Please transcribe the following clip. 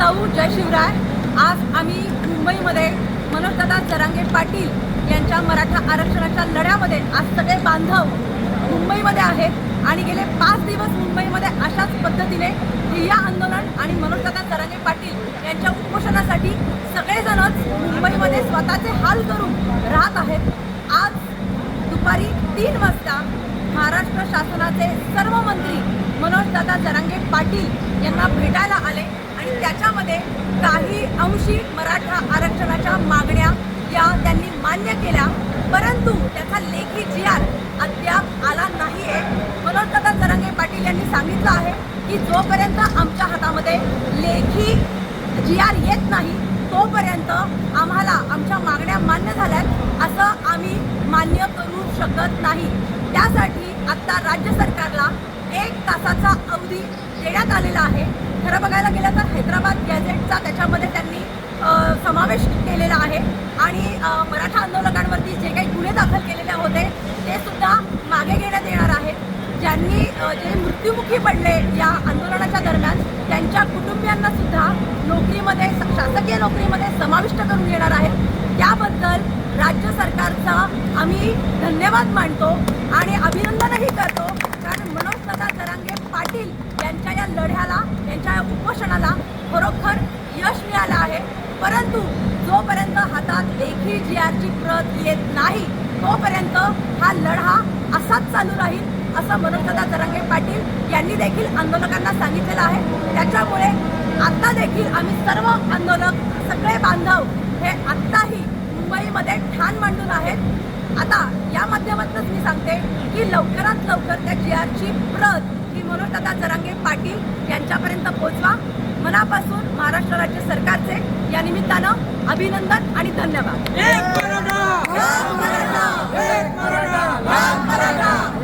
साऊ जय शिवराय. आज आम्ही मुंबईमध्ये मनोजदादा जरांगे पाटील यांच्या मराठा आरक्षणाच्या लढ्यामध्ये आज सगळे बांधव मुंबईमध्ये आहेत. आणि गेले पाच दिवस मुंबईमध्ये अशाच पद्धतीने ठिय्या आंदोलन आणि मनोजदादा जरांगे पाटील यांच्या उपोषणासाठी सगळेजणच मुंबईमध्ये स्वतःचे हाल करून राहत आहेत. आज दुपारी तीन वाजता महाराष्ट्र शासनाचे सर्व मंत्री मनोजदादा जरांगे पाटील यांना भेटायला आले. त्याच्यामध्ये काही अंशी मराठा आरक्षणाच्या मागण्या या त्यांनी मान्य केल्या परंतु त्याचा लेखी जी आर अद्याप आला नाही आहे म्हणून तथा तरंगे पाटील यांनी सांगितलं आहे की जोपर्यंत आमच्या हातामध्ये लेखी जी आर येत नाही तोपर्यंत आम्हाला आमच्या मागण्या मान्य झाल्यात असं आम्ही मान्य करू शकत नाही. त्यासाठी आत्ता राज्य सरकारला एक तासाचा अवधी देण्यात आलेला आहे. खरं बघायला गेलं तर औरंगाबाद गॅझेटचा त्याच्यामध्ये त्यांनी समावेश केलेला आहे. आणि मराठा आंदोलकांवरती जे काही गुन्हे दाखल केलेले होते ते सुद्धा मागे घेण्यात येणार आहे ज्यांनी जे मृत्युमुखी पडले या आंदोलनाच्या दरम्यान त्यांच्या कुटुंबियांना सुद्धा नोकरीमध्ये शासकीय नोकरीमध्ये समाविष्ट करून घेणार आहे त्याबद्दल राज्य सरकारचा आम्ही धन्यवाद मानतो आणि अभिनंदन करतो कारण मनोज दादा जरांगे पाटील यांच्या या लढ्याला यांच्या या उपोषणाला खरोखर यश मिळालं आहे परंतु जोपर्यंत हातात लेखी जी आरची प्रत येत नाही. तोपर्यंत हा लढा असाच चालू राहील असं मनोजदा जरांगे पाटील यांनी देखील आंदोलकांना सांगितलेलं आहे. त्याच्यामुळे आता देखील आम्ही सर्व आंदोलक सगळे बांधव हे आत्ताही मुंबईमध्ये ठाण मांडून आहेत. आता या माध्यमातूनच मी सांगते की लवकरात लवकर त्या जी आरची प्रत ही मनोजदा जरांगे पाटील यांच्यापर्यंत पोहोचवा. मनापासून महाराष्ट्र राज्य सरकारचे या निमित्तानं अभिनंदन आणि धन्यवाद.